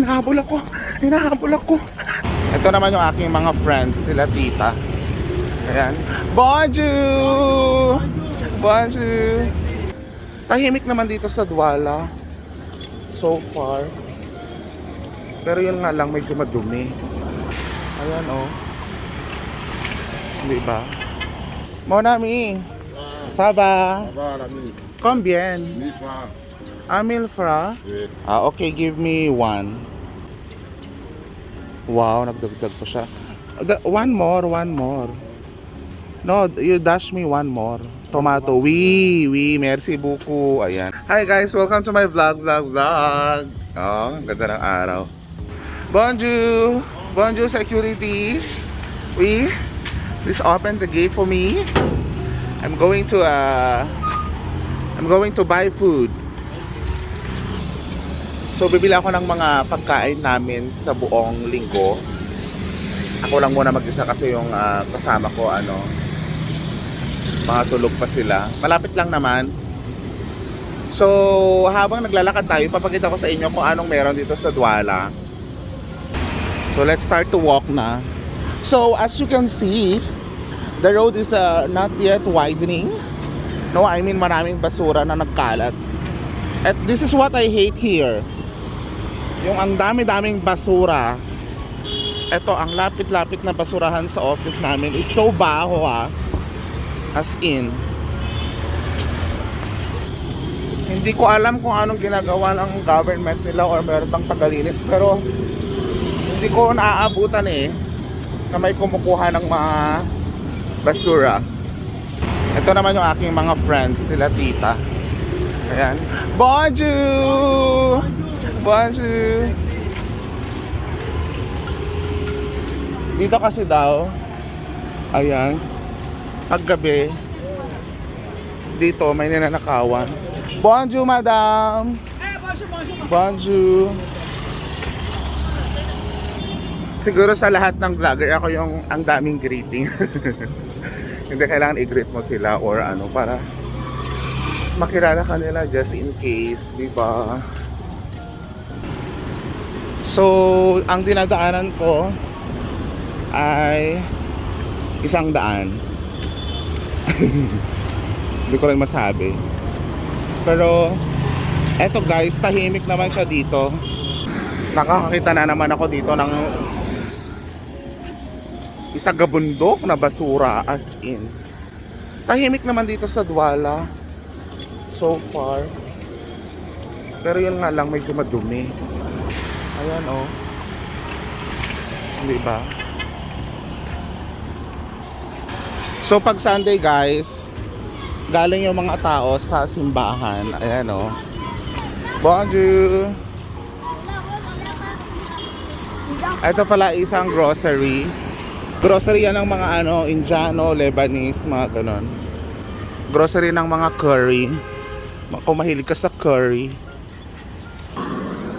hinahabol ako. Hinahabol ako. Ito naman yung aking mga friends, sila tita. Ayan. Bonjour! Bonjour! Tahimik naman dito sa Douala. So far. Pero yun nga lang, medyo madumi. Ayan, oh. Di ba? Mon ami. Ça va, l'ami Combien? 1000 francs? Oui. Ah, okay, give me one. Wow, nagdagdag pa siya. One more, one more. No, you dash me one more. Tomato. Oui, oui, merci beaucoup. Ayan. Hi guys, welcome to my vlog, vlog, vlog. Oh, ang ganda ng araw. Bonjour. Bonjour, security. Oui. Please open the gate for me. I'm going to, uh, I'm going to buy food. So bibili ako ng mga pagkain namin sa buong linggo. Ako lang muna mag-isa kasi yung ah, kasama ko ano mga pa sila. Malapit lang naman. So habang naglalakad tayo, papakita ko sa inyo kung anong meron dito sa Douala. So let's start to walk na. So as you can see, the road is uh, not yet widening. No, I mean maraming basura na nagkalat. At this is what I hate here. Yung ang dami-daming basura. Ito, ang lapit-lapit na basurahan sa office namin is so baho ah. As in. Hindi ko alam kung anong ginagawa ng government nila or meron bang tagalinis pero hindi ko naaabutan eh na may kumukuha ng mga basura. Ito naman yung aking mga friends, sila tita. Ayan. Bonjour! Bonjour! Dito kasi daw, ayan, paggabi, dito may ninanakawan. Bonjour, madam! Bonjour! Siguro sa lahat ng vlogger, ako yung ang daming greeting. Hindi kailangan i-greet mo sila or ano para makilala ka nila just in case, di ba? So, ang dinadaanan ko ay isang daan. Hindi ko rin masabi. Pero, eto guys, tahimik naman siya dito. Nakakakita na naman ako dito ng isang gabundok na basura as in. Tahimik naman dito sa Douala so far. Pero yun nga lang medyo madumi. Ayan oh. Di ba? So pag Sunday guys, galing yung mga tao sa simbahan. Ayan oh. Bonjour. Ito pala isang grocery. Grocery yan ng mga ano, Indiano, Lebanese, mga ganon. Grocery ng mga curry. Kung mahilig ka sa curry.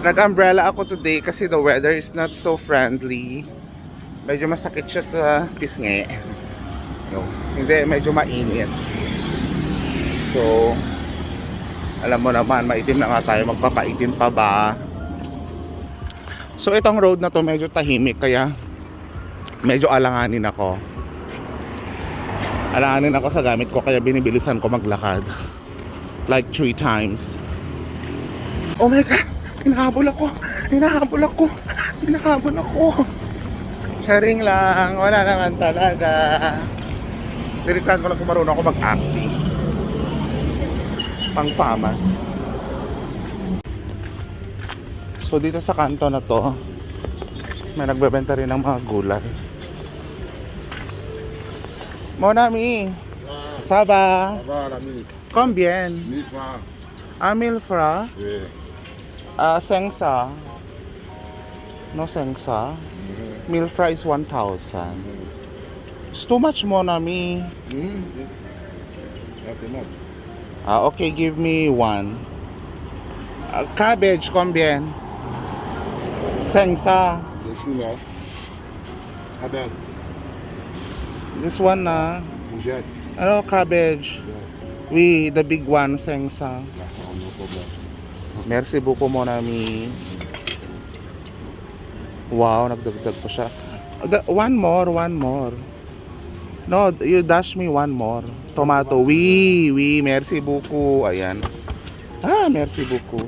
Nag-umbrella ako today kasi the weather is not so friendly. Medyo masakit siya sa pisngi. No, hindi, medyo mainit. So, alam mo naman, maitim na nga tayo. Magpapaitim pa ba? So, itong road na to medyo tahimik. Kaya, medyo alanganin ako. Alanganin ako sa gamit ko. Kaya binibilisan ko maglakad. Like three times. Oh my God! Hinahabol ako! Hinahabol ako! Hinahabol ako! Sharing lang. Wala naman talaga. Tiritan ko lang kung marunong ako mag-acting. Pang famas. So dito sa kanto na to, may nagbebenta rin ng mga gulay. Mon ami, ça va? Ça va, l'ami Combien? 1000 francs. Un mille francs? Oui. Ah, sengsa? No sengsa? Mhm. Mille francs is 1,000. Mhm. It's too much, mon ami. Mhm. Ja, genau. Ah, okay, give me one. Ah, cabbage, combien? Sengsa. Le chou là. Ah ben, This one na. courgette. Ano, cabbage? Oui, the big one, sengsa. Merci beaucoup, mon ami. Wow, nagdagdag pa siya. The- One more, one more. No, you dash me one more. Tomato. Oui, oui, merci beaucoup. Ayan. Ah, merci beaucoup.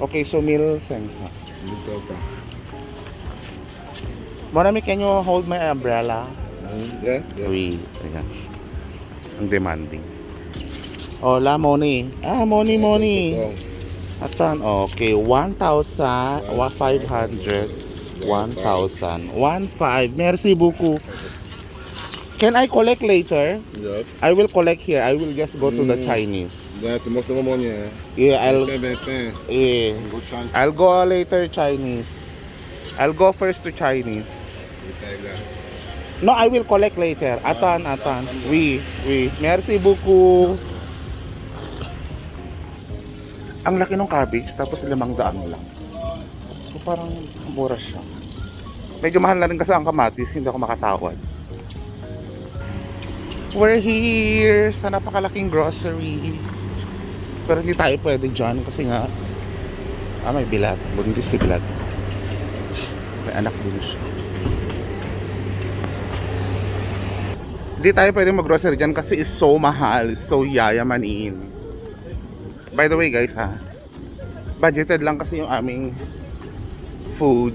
Okay, so mil cents na. Little sa. Marami, can you hold my umbrella? Yeah? Yeah. Oui, ayan. Ang demanding. Hola, Moni. Ah, Moni, Moni. Atan, okay. 1,000, 500, 1,000, 1,500. Merci beaucoup. Can I collect later? Yeah. I will collect here. I will just go to the Mm. Chinese. That's most of the money, yeah. Yeah, I'll, yeah. I'll go later Chinese. I'll go first to Chinese. No, I will collect later. Atan, atan. Oui, oui. Merci beaucoup. Ang laki ng cabbage, tapos limang daan lang. So parang mura siya. Medyo mahal na rin kasi ang kamatis, hindi ako makatawad. We're here sa napakalaking grocery. Pero hindi tayo pwede dyan kasi nga ah, may bilat. Buntis si bilat. May anak din siya. Hindi tayo pwede mag-grocery dyan kasi is so mahal, is so yayamanin. By the way guys ha, budgeted lang kasi yung aming food.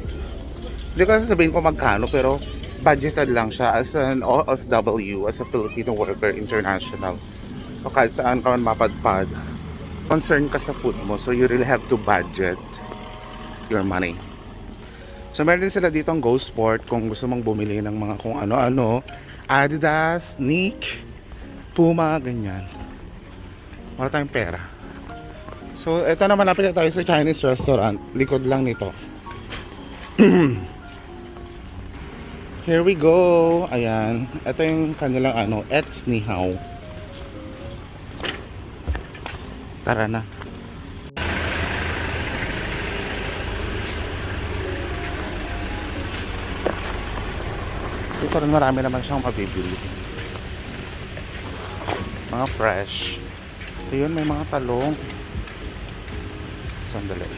Hindi ko sasabihin ko magkano pero budgeted lang siya as an OFW, as a Filipino worker international. O kahit saan ka man mapadpad, concern ka sa food mo so you really have to budget your money. So meron din sila dito ang Go Sport kung gusto mong bumili ng mga kung ano-ano. Adidas, Nick, Puma, ganyan. Wala tayong pera. So, eto naman napit na tayo sa Chinese restaurant. Likod lang nito. Here we go. Ayan. Ito yung kanilang ano, Ets Ni Hao. Tara na. Dito rin marami naman siyang mabibili. Mga fresh. Ayun, may mga talong. Sandali.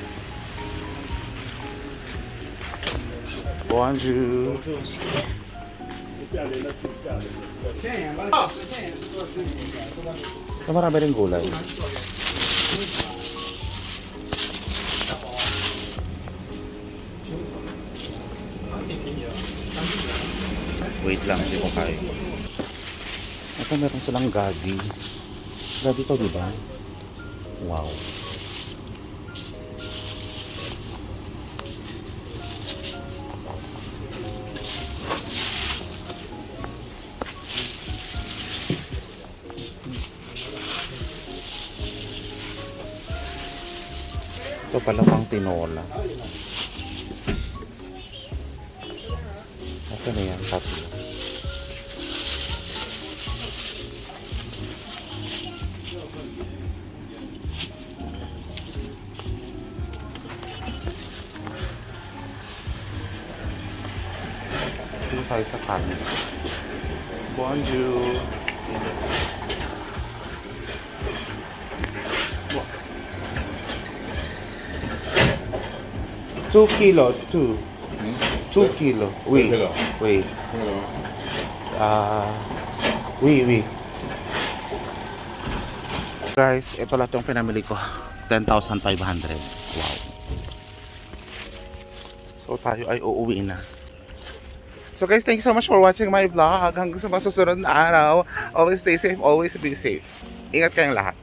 Bonjour. Ito marami rin gulay. Wait lang, hindi ko kaya. Ito meron silang gagi. Gagi to, di ba? Wow. ก็ไประวังตีนนนแล้แล้วก็เนี่ยครับที่ไยสักพันบอนจู Two kilo, two. Two kilo. Oui. kilo. Oui. Hello. Ah, oui, oui. Guys, ito lahat yung pinamili ko. 10,500. Wow. So tayo ay uuwi na. So guys, thank you so much for watching my vlog. Hanggang sa masusunod na araw. Always stay safe, always be safe. Ingat kayong lahat.